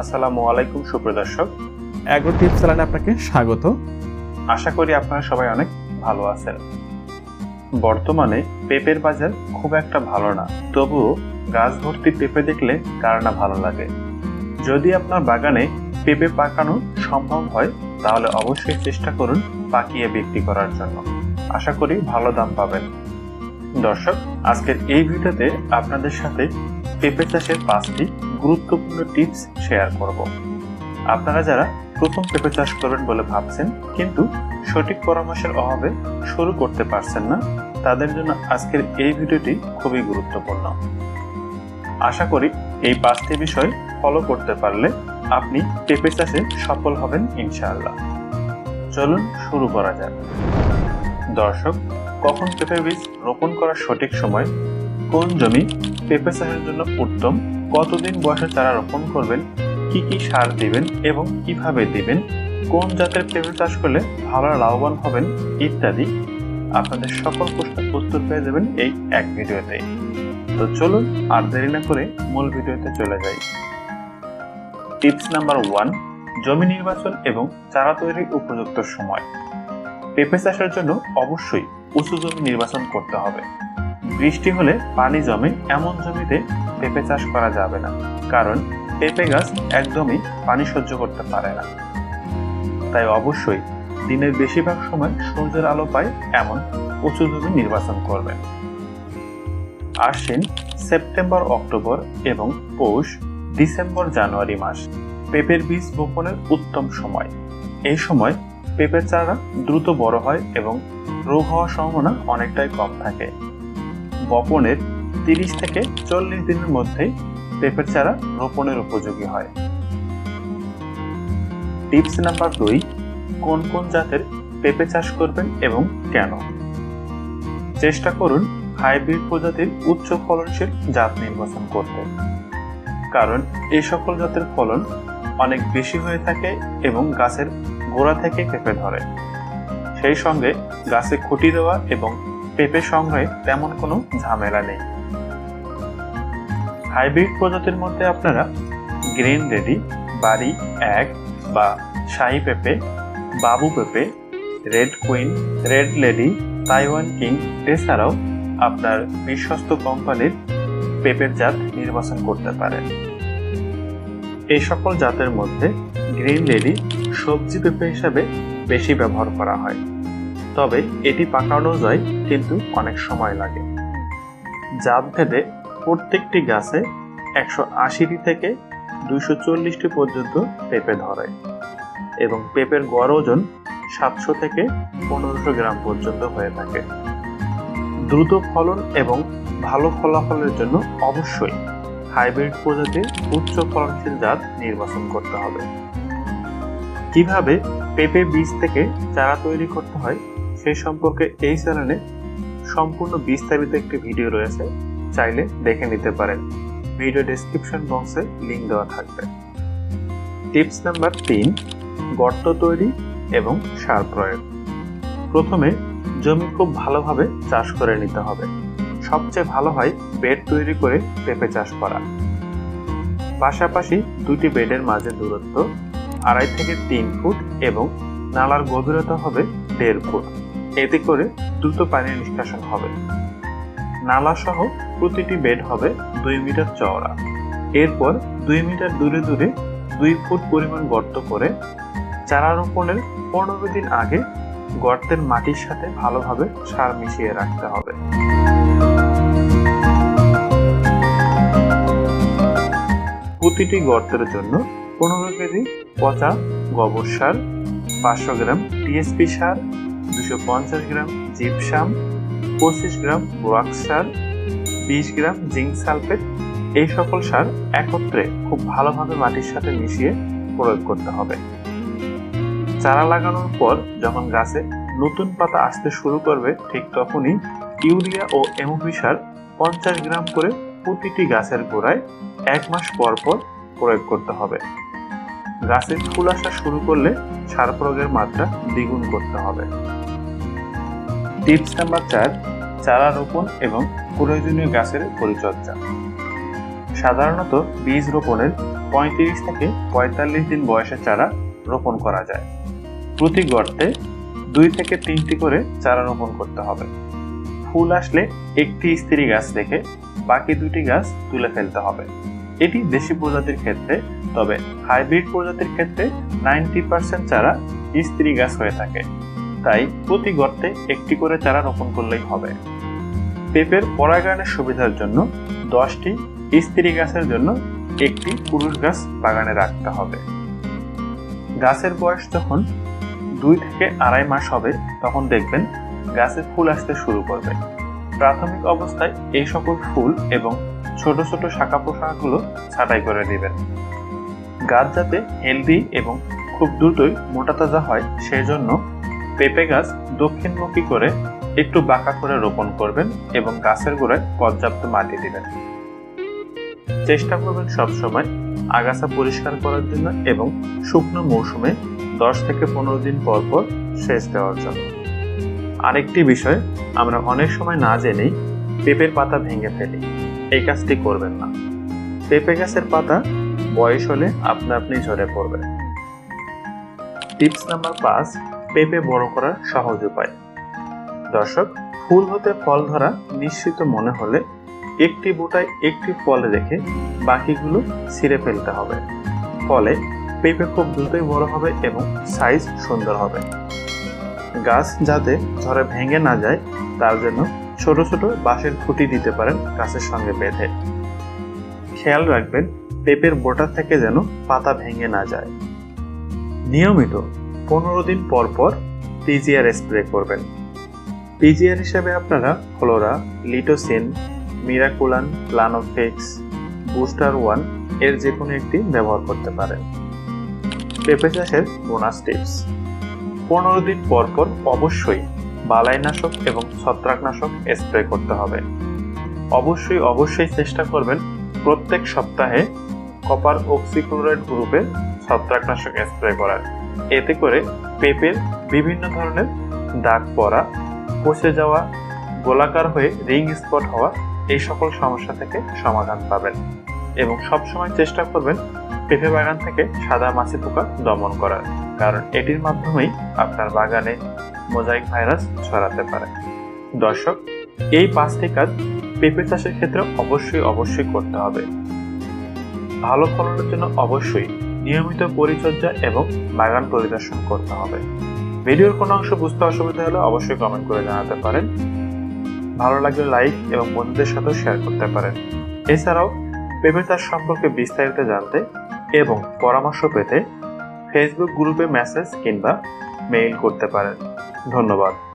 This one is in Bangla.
আসসালামু আলাইকুম সুপ্রদর্শক। অ্যাগ্রো টিপস চ্যানেলে আপনাকে স্বাগত। আশা করি আপনারা সবাই অনেক ভালো আছেন। বর্তমানে পেঁপের বাজার খুব একটা ভালো না তবুও গাছ ভর্তি পেঁপে দেখলে কার না ভালো লাগে। যদি আপনার বাগানে পেঁপে পাকানো সম্ভব হয় তাহলে অবশ্যই চেষ্টা করুন পাকিয়ে বিক্রি করার জন্য। আশা করি ভালো দাম পাবেন। দর্শক আজকের এই ভিডিওতে আপনাদের সাথে পেঁপে চাষের পাঁচটি গুরুত্বপূর্ণ টিপস শেয়ার করব। আপনারা যারা প্রথম পেঁপে চাষ করবেন বলে ভাবছেন, কিন্তু সঠিক পরামর্শের অভাবে শুরু করতে পারছেন না, তাদের জন্য আজকের এই ভিডিওটি খুবই গুরুত্বপূর্ণ। আশা করি এই পাঁচটি বিষয় ফলো করতে পারলে আপনি পেঁপে চাষে সফল হবেন ইনশাআল্লাহ। চলুন শুরু করা যাক। দর্শক, কখন পেঁপে বীজ রোপণ করার সঠিক সময় কোন জমি পেঁপে চাষের জন্য উত্তম? কতদিন বয়সে চারা রোপণ করবেন? কি কি সার দিবেন এবং কীভাবে দিবেন? কোন জাতের পেঁপে চাষ করলে ভালো লাভবান হবেন? ইত্যাদি। আপনাদের সকল প্রশ্নের উত্তর পেয়ে যাবেন এই এক ভিডিওতে তো চলুন আর দেরি না করে মূল ভিডিওতে চলে যাই। টিপস নাম্বার ওয়ান, জমি নির্বাচন এবং চারা তৈরির উপযুক্ত সময়। পেঁপে চাষের জন্য অবশ্যই উঁচু জমি নির্বাচন করতে হবে। বৃষ্টি হলে পানি জমে এমন জমিতে পেঁপে চাষ করা যাবে না, কারণ পেঁপে গাছ একদমই পানি সহ্য করতে পারে না। তাই অবশ্যই দিনের বেশিরভাগ সময় সূর্যের আলো পায় এমন উঁচু জমি নির্বাচন করবেন। আশ্বিন, সেপ্টেম্বর, অক্টোবর এবং পৌষ, ডিসেম্বর, জানুয়ারি মাস পেঁপের বীজ বপনের উত্তম সময়। এই সময় পেঁপের চারা দ্রুত বড় হয় এবং রোগ হওয়ার সম্ভাবনা অনেকটাই কম থাকে। বপনের তিরিশ থেকে চল্লিশ দিনের মধ্যেই পেঁপের চারা রোপণের উপযোগী হয়। টিপস নাম্বার দুই, কোন কোন জাতের পেঁপে চাষ করবেন এবং কেন? চেষ্টা করুন হাইব্রিড প্রজাতির উচ্চ ফলনশীল জাত নির্বাচন করতে। কারণ এই সকল জাতের ফলন অনেক বেশি হয়ে থাকে এবং গাছের গোড়া থেকে পেঁপে ধরে। সেই সঙ্গে গাছে খুঁটি দেওয়া এবং পেঁপে সংগ্রহে তেমন কোনো ঝামেলা নেই। হাইব্রিড প্রজাতির মধ্যে আপনারা গ্রিন রেডি বাড়ি এক বা শাহি পেঁপে, বাবু পেঁপে, red queen, red lady, Taiwan king এছাড়াও আপনার বিশ্বস্ত কোম্পানির পেঁপের জাত নির্বাচন করতে পারেন। এই সকল জাতের মধ্যে গ্রিন লেডি সবজি পেঁপে হিসাবে বেশি ব্যবহার করা হয়। তবে এটি পাকানো যায়, কিন্তু অনেক সময় লাগে। জাত ভেদে প্রত্যেকটি গাছে একশো আশিটি থেকে দুইশো চল্লিশটি পর্যন্ত পেঁপে ধরে এবং পেঁপের গড় ওজন সাতশো থেকে পনেরোশো গ্রাম পর্যন্ত হয়ে থাকে। দ্রুত ফলন এবং ভালো ফলাফলের জন্য অবশ্যই হাইব্রিড প্রজাতির উচ্চ ফলনশীল জাত নির্বাচন করতে হবে। কীভাবে পেঁপে বীজ থেকে চারা তৈরি করতে হয় সেই সম্পর্কে এই চ্যানেলে সম্পূর্ণ বিস্তারিত একটি ভিডিও রয়েছে, চাইলে দেখে নিতে পারেন। ভিডিও ডেসক্রিপশন বক্সে লিঙ্ক দেওয়া থাকবে। টিপস নাম্বার তিন, গর্ত তৈরি এবং সার প্রয়োগ। প্রথমে জমি খুব ভালোভাবে চাষ করে নিতে হবে। সবচেয়ে ভালো হয় বেড তৈরি করে পেঁপে চাষ করা। পাশাপাশি দুটি বেডের মাঝে দূরত্ব, আড়াই থেকে তিন ফুট এবং নালার গভীরতা হবে দেড় ফুট। এতে করে দ্রুত পানি নিষ্কাশন হবে। নালা সহ প্রতিটি বেড হবে দুই মিটার চওড়া। এরপর দুই মিটার দূরে দূরে দুই ফুট পরিমাণ গর্ত করে চারা রোপণের পনেরো দিন আগে গর্তের মাটির সাথে ভালোভাবে সার মিশিয়ে রাখতে হবে। প্রতিটি গর্তের জন্য পনেরো কেজি পচা গোবর সার, পাঁচশো গ্রাম টিএসপি সার দুশো পঞ্চাশ গ্রাম জিপসাম, পঁচিশ গ্রাম বোরাক্স সার, বিশ গ্রাম জিঙ্ক সালফেট, এই সকল সার একত্রে খুব ভালোভাবে মাটির সাথে মিশিয়ে প্রয়োগ করতে হবে। চারা লাগানোর পর যখন গাছে নতুন পাতা আসতে শুরু করবে, ঠিক তখনই ইউরিয়া ও এমওপি সার পঞ্চাশ গ্রাম করে প্রতিটি গাছের গোড়ায় এক মাস পর পর প্রয়োগ করতে হবে। গাছের ফুল আসা শুরু করলে সার প্রয়োগের মাত্রা দ্বিগুণ করতে হবে। টিপস নাম্বার চার, চারা রোপণ এবং প্রয়োজনীয় গাছের পরিচর্যা। সাধারণত বীজ রোপণের পঁয়ত্রিশ থেকে পঁয়তাল্লিশ দিন বয়সে চারা রোপণ করা যায়। প্রতি গর্তে দুই থেকে তিনটি করে চারা রোপণ করতে হবে। ফুল আসলে একটি স্ত্রী গাছ রেখে বাকি দুটি গাছ তুলে ফেলতে হবে। এটি দেশি প্রজাতির ক্ষেত্রে তবে হাইব্রিড প্রজাতির ক্ষেত্রে নাইনটি পার্সেন্ট চারা স্ত্রী গাছ হয়ে থাকে। তাই প্রতি গর্তে একটি করে চারা রোপণ করলেই হবে। পেঁপের পরাগায়নের সুবিধার জন্য দশটি স্ত্রী গাছের জন্য একটি পুরুষ গাছ বাগানে রাখতে হবে। গাছের বয়স যখন দুই থেকে আড়াই মাস হবে, তখন দেখবেন গাছে ফুল আসতে শুরু করবে। প্রাথমিক অবস্থায় এই সকল ফুল এবং ছোট ছোট শাখা পোশাকগুলো ছাঁটাই করে দিবেন গাছ যাতে হেলদি এবং খুব দ্রুতই মোটা তাজা হয় সেই জন্য পেঁপে গাছ দক্ষিণমুখী করে একটু বাঁকা করে রোপণ করবেন এবং গাছের গোড়ায় পর্যাপ্ত মাটি দেবেন। চেষ্টা করবেন সবসময় আগাছা পরিষ্কার করার জন্য এবং শুকনো মৌসুমে দশ থেকে পনেরো দিন পর পর সেচ দেওয়ার জন্য। আরেকটি বিষয়, আমরা অনেক সময় না জেনেই পেঁপের পাতা ভেঙে ফেলি। এই কাজটি করবেন না। পেঁপে গাছের পাতা বয়স হলে আপনা আপনি ঝরে পড়বে টিপস নাম্বার পাঁচ, পেঁপে বড় করার সহজ উপায়। দর্শক, ফুল হতে ফল ধরা নিশ্চিত মনে হলে একটি বোটায় একটি ফল রেখে বাকিগুলো ছিঁড়ে ফেলতে হবে। ফলে পেঁপে খুব দ্রুতই বড় হবে এবং সাইজ সুন্দর হবে। গাছ যাতে ঝড়ে ভেঙে না যায়, তার জন্য ছোট ছোট বাঁশের খুঁটি দিতে পারেন গাছের সঙ্গে বেঁধে। খেয়াল রাখবেন পেঁপের বোটা থেকে যেন পাতা ভেঙে না যায়। নিয়মিত পনেরো দিন পর পর পিজিআর স্প্রে করবেন। পিজিআর হিসাবে আপনারা Flora, Litosen, Miraculan, Planofix, booster ওয়ানের যে কোনো একটি ব্যবহার করতে পারেন। পেঁপে চাষের বোনাস টিপস। পনেরো দিন পর পর অবশ্যই বালাইনাশক এবং ছত্রাকনাশক স্প্রে করতে হবে। অবশ্যই অবশ্যই চেষ্টা করবেন প্রত্যেক সপ্তাহে কপার অক্সিক্লোরাইড গ্রুপের ছত্রাকনাশক স্প্রে করার। এতে করে পেঁপের বিভিন্ন ধরনের দাগ পড়া, পচে যাওয়া, গোলাকার হয়ে রিং স্পট হওয়া এই সকল সমস্যা থেকে সমাধান পাবেন এবং সবসময় চেষ্টা করবেন পেঁপে বাগান থেকে সাদা মাছি পোকা দমন করার, কারণ এটির মাধ্যমেই আপনার বাগানে মোজাইক ভাইরাস ছড়াতে পারে। দর্শক, এই পাঁচটি কাজ পেঁপে চাষের ক্ষেত্রে অবশ্যই অবশ্যই করতে হবে। ভালো ফলনের জন্য অবশ্যই নিয়মিত পরিচর্যা এবং বাগান পরিদর্শন করতে হবে। ভিডিওর কোনো অংশ বুঝতে অসুবিধা হলে অবশ্যই কমেন্ট করে জানাতে পারেন। ভালো লাগলে লাইক এবং বন্ধুদের সাথেও শেয়ার করতে পারেন। এছাড়াও পেঁপে চাষ সম্পর্কে বিস্তারিত জানতে এবং পরামর্শ পেতে ফেসবুক গ্রুপে মেসেজ কিংবা মেইল করতে পারেন। ধন্যবাদ।